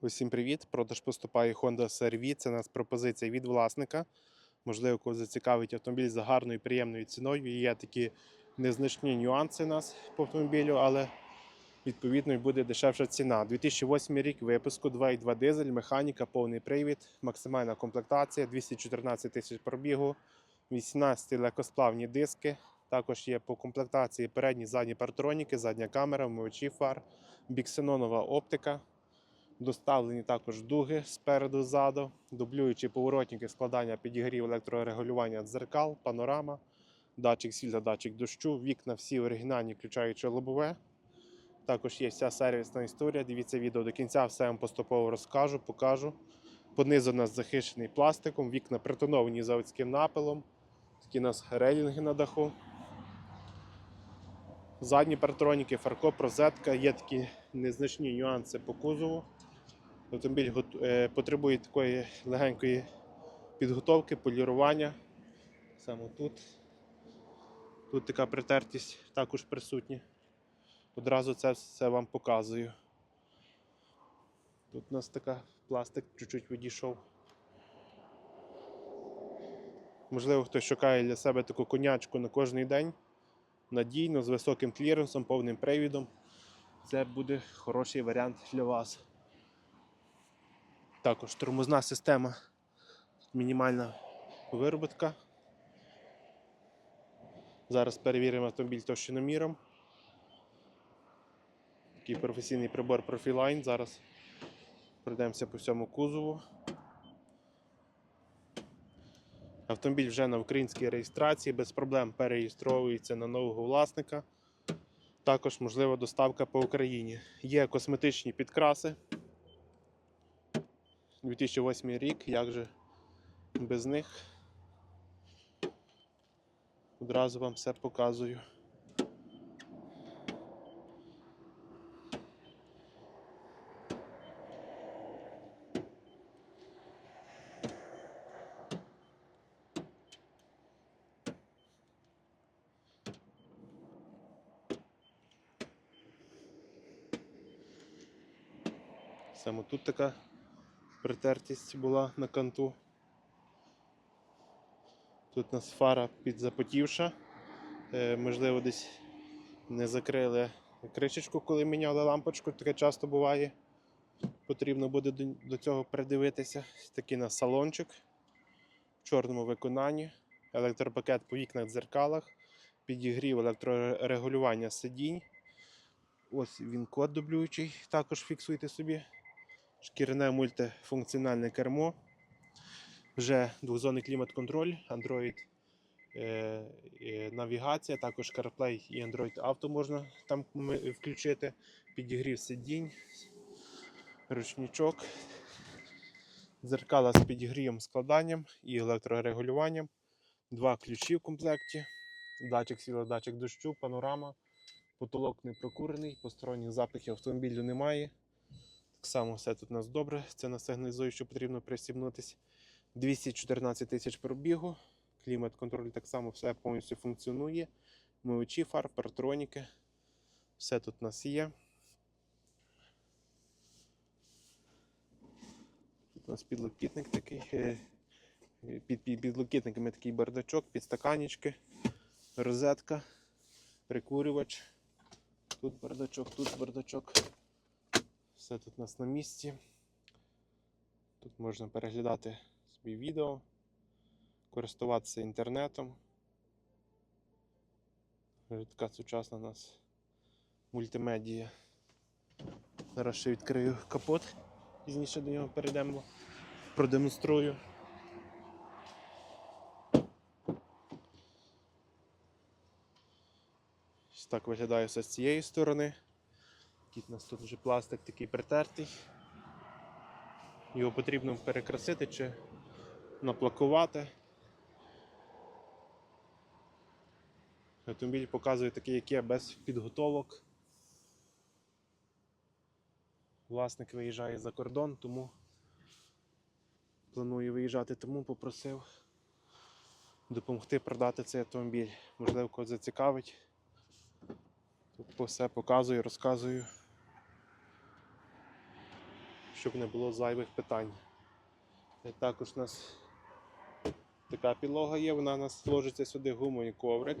Усім привіт! Продаж поступає Honda CR-V. Це у нас пропозиція від власника. Можливо, кого зацікавить автомобіль за гарною приємною ціною. Є такі незначні нюанси у нас по автомобілю, але відповідно буде дешевша ціна. 2008 рік випуску, 2,2 дизель, механіка, повний привід, максимальна комплектація, 214 тисяч пробігу, 18 легкосплавні диски. Також є по комплектації передні задні партроніки, задня камера, вмивачі фар, біксенонова оптика. Доставлені також дуги спереду ззаду, дублюючі поворотники складання підігрів електрорегулювання дзеркал, панорама, датчик світла, датчик дощу, вікна всі оригінальні, включаючи лобове. Також є вся сервісна історія. Дивіться відео до кінця, все вам поступово розкажу, покажу. Понизу нас захищений пластиком, вікна притоновані заводським напилом. Такі у нас рейлінги на даху. Задні партроніки, фаркоп, розетка, є такі незначні нюанси по кузову. Автомобіль е, потребує такої легенької підготовки, полірування. Саме тут. Тут така притертість також присутня. Одразу це все вам показую. Тут у нас така пластик чуть-чуть відійшов. Можливо, хтось шукає для себе таку конячку на кожний день. Надійно, з високим кліренсом, повним привідом. Це буде хороший варіант для вас. Також тормозна система, мінімальна виробітка. Зараз перевіримо автомобіль товщиноміром. Такий професійний прибор Profiline. Зараз пройдемося по всьому кузову. Автомобіль вже на українській реєстрації, без проблем переєстровується на нового власника. Також можлива доставка по Україні. Є косметичні підкраси. 2008 рік, як же без них. Одразу вам все показую. Саме тут така притертість була на канту. Тут у нас фара підзапотівша. Е, можливо, десь не закрили кришечку, коли міняли лампочку. Таке часто буває. Потрібно буде до, цього придивитися. Такий у нас салончик в чорному виконанні. Електропакет по вікнах дзеркалах, підігрів електрорегулювання сидінь. Ось він код дублюючий, також фіксуйте собі. Шкіряне мультифункціональне кермо. Вже двозонний клімат-контроль, Android е, навігація, також CarPlay і Android Auto можна там включити. Підігрів сидінь, ручничок, дзеркала з підігрівом складанням і електрорегулюванням. Два ключі в комплекті, датчик світла, датчик дощу, панорама, потолок не прокурений, посторонніх запахів автомобілю немає. Само все тут у нас добре. Це нас сигналізує, що потрібно пристібнутися. 214 тисяч пробігу. Клімат-контроль так само все повністю функціонує. Мивачі фар, партроніки. Все тут у нас є. Тут у нас підлокітник такий. е, під підлокітниками такий бардачок, підстаканічки, розетка, прикурювач. Тут бардачок, тут бардачок. Все тут у нас на місці. Тут можна переглядати собі відео, користуватися інтернетом. Така сучасна у нас мультимедія. Зараз ще відкрию капот, пізніше до нього перейдемо, продемонструю. Ось так виглядає все з цієї сторони. Такий у нас тут вже пластик такий притертий. Його потрібно перекрасити чи наплакувати. Автомобіль показує такий, як є, без підготовок. Власник виїжджає за кордон, тому планує виїжджати, тому попросив допомогти продати цей автомобіль. Можливо, когось зацікавить. Все показую, розказую. Щоб не було зайвих питань. Також у нас така підлога є, вона у нас ложиться сюди гумовий коврик.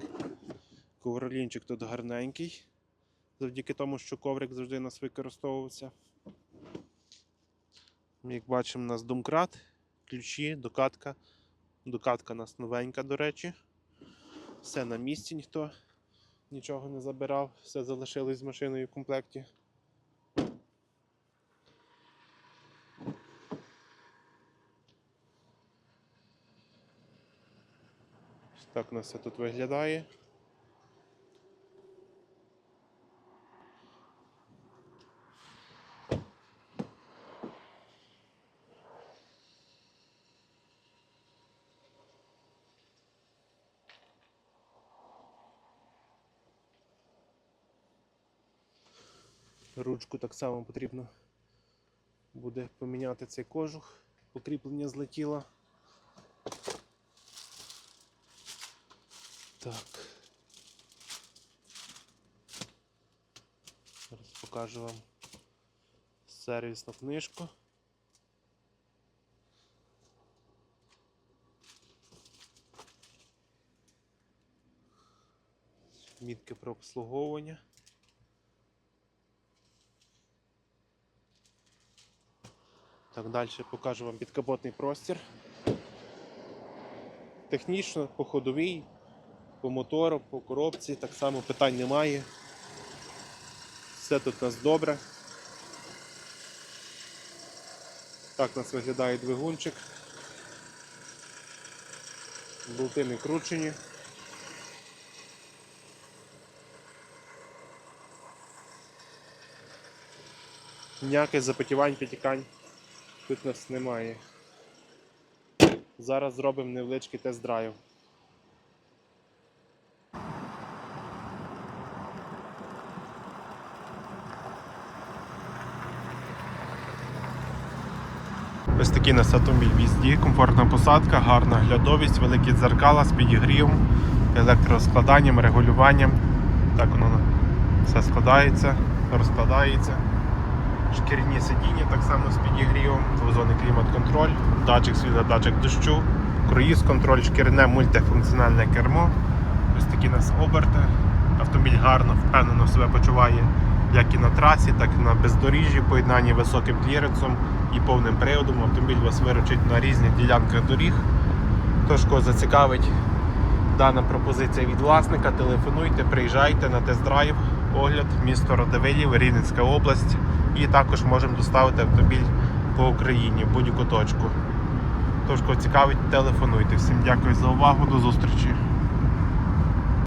Ковролінчик тут гарненький, завдяки тому, що коврик завжди у нас використовувався. Як бачимо, у нас домкрат, ключі, докатка. Докатка у нас новенька, до речі. Все на місці, ніхто нічого не забирав, все залишилось з машиною в комплекті. Так у нас все тут виглядає. Ручку так само потрібно буде поміняти цей кожух. Покріплення злетіло. Так. Зараз покажу вам сервісну книжку. Мітки про обслуговування. Так, далі покажу вам підкапотний простір. Технічно, по ходовій, по мотору, по коробці, так само питань немає. Все тут у нас добре. Так у нас виглядає двигунчик. Болти не кручені. Ніяких запотівань, підтікань тут у нас немає. Зараз зробимо невеличкий тест-драйв. Ось такий нас автомобіль в їзді, комфортна посадка, гарна глядовість, великі дзеркала з підігрівом, електроскладанням, регулюванням. Так воно все складається, розкладається. Шкірні сидіння так само з підігрівом, двозонний клімат-контроль, датчик світла, датчик дощу, круїз контроль, шкірне мультифункціональне кермо. Ось такі нас оберти. Автомобіль гарно, впевнено себе почуває як і на трасі, так і на бездоріжжі, поєднанні високим кліренсом і повним приводом. Автомобіль вас виручить на різних ділянках доріг. Тож, кого зацікавить дана пропозиція від власника, телефонуйте, приїжджайте на тест-драйв, огляд, місто Радивилів, Рівненська область. І також можемо доставити автомобіль по Україні в будь-яку точку. Тож, кого цікавить, телефонуйте. Всім дякую за увагу, до зустрічі.